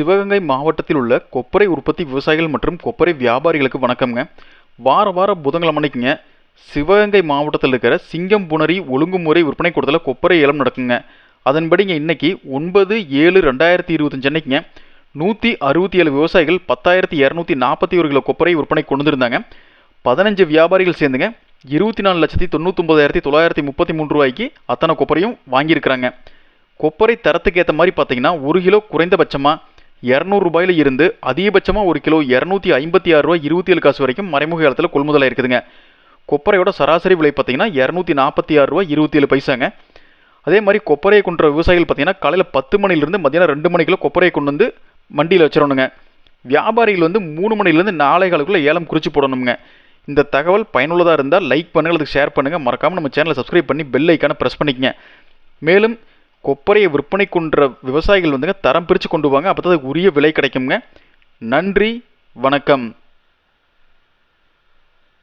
சிவகங்கை மாவட்டத்தில் உள்ள கொப்பரை உற்பத்தி விவசாயிகள் மற்றும் கொப்பரை வியாபாரிகளுக்கு வணக்கம்ங்க. வார வாரம் புதன்கிழமை அன்னைக்குங்க சிவகங்கை மாவட்டத்தில் இருக்கிற சிங்கம் புணரி ஒழுங்குமுறை விற்பனை கூடத்தில் கொப்பரை ஏலம் நடக்குங்க. அதன்படிங்க இன்னைக்கு ஒன்பது ஏழு ரெண்டாயிரத்தி இருபத்தஞ்சு அன்னைக்குங்க நூற்றி அறுபத்தி ஏழு விவசாயிகள் பத்தாயிரத்தி இரநூத்தி நாற்பத்தி ஒரு கிலோ கொப்பரை விற்பனை கொண்டு வந்திருந்தாங்க. பதினஞ்சு வியாபாரிகள் சேர்ந்துங்க இருபத்தி நாலு லட்சத்தி தொண்ணூத்தொம்பதாயிரத்தி தொள்ளாயிரத்தி முப்பத்தி மூணு ரூபாய்க்கு அத்தனை கொப்பரையும் வாங்கியிருக்கிறாங்க. கொப்பரை தரத்துக்கு ஏற்ற மாதிரி பார்த்தீங்கன்னா ஒரு கிலோ குறைந்தபட்சமாக இரநூறுபாயில் இருந்து அதிகபட்சமாக ஒரு கிலோ இரநூத்தி ஐம்பத்தி ஆறு ரூபாய் இருபத்தி ஏழு காசு வரைக்கும் மறைமுக காலத்தில் கொள்முதலாக இருக்குதுங்க கொப்பரையோட சராசரி விலை பார்த்தீங்கன்னா இரநூத்தி நாற்பத்தி ஆறு ரூபாய் இருபத்தி ஏழு பைசாங்க. அதே மாதிரி கொப்பரையை கொண்ட விவசாயிகள் பார்த்தீங்கன்னா காலையில் பத்து மணிலேருந்து மத்தியானம் ரெண்டு மணிக்குள்ள கொப்பரையை கொண்டு வந்து மண்டியில் வச்சிடணுங்க. வியாபாரிகள் வந்து மூணு மணிலேருந்து நாளை காலக்குள்ளே ஏலம் குறித்து போடணுங்க. இந்த தகவல் பயனுள்ளதாக இருந்தால் லைக் பண்ணுங்கள் அதுக்கு ஷேர் பண்ணுங்கள் மறக்காமல் நம்ம சேனலை சப்ஸ்கிரைப் பண்ணி பெல் ஐக்கானை ப்ரெஸ் பண்ணிக்கங்க. மேலும் கொப்பரையை விற்பனை கொன்ற விவசாயிகள் வந்துங்க தரம் பிரித்து கொண்டு வாங்க அப்போ தான் அதுக்கு உரிய விலை கிடைக்குங்க நன்றி வணக்கம்.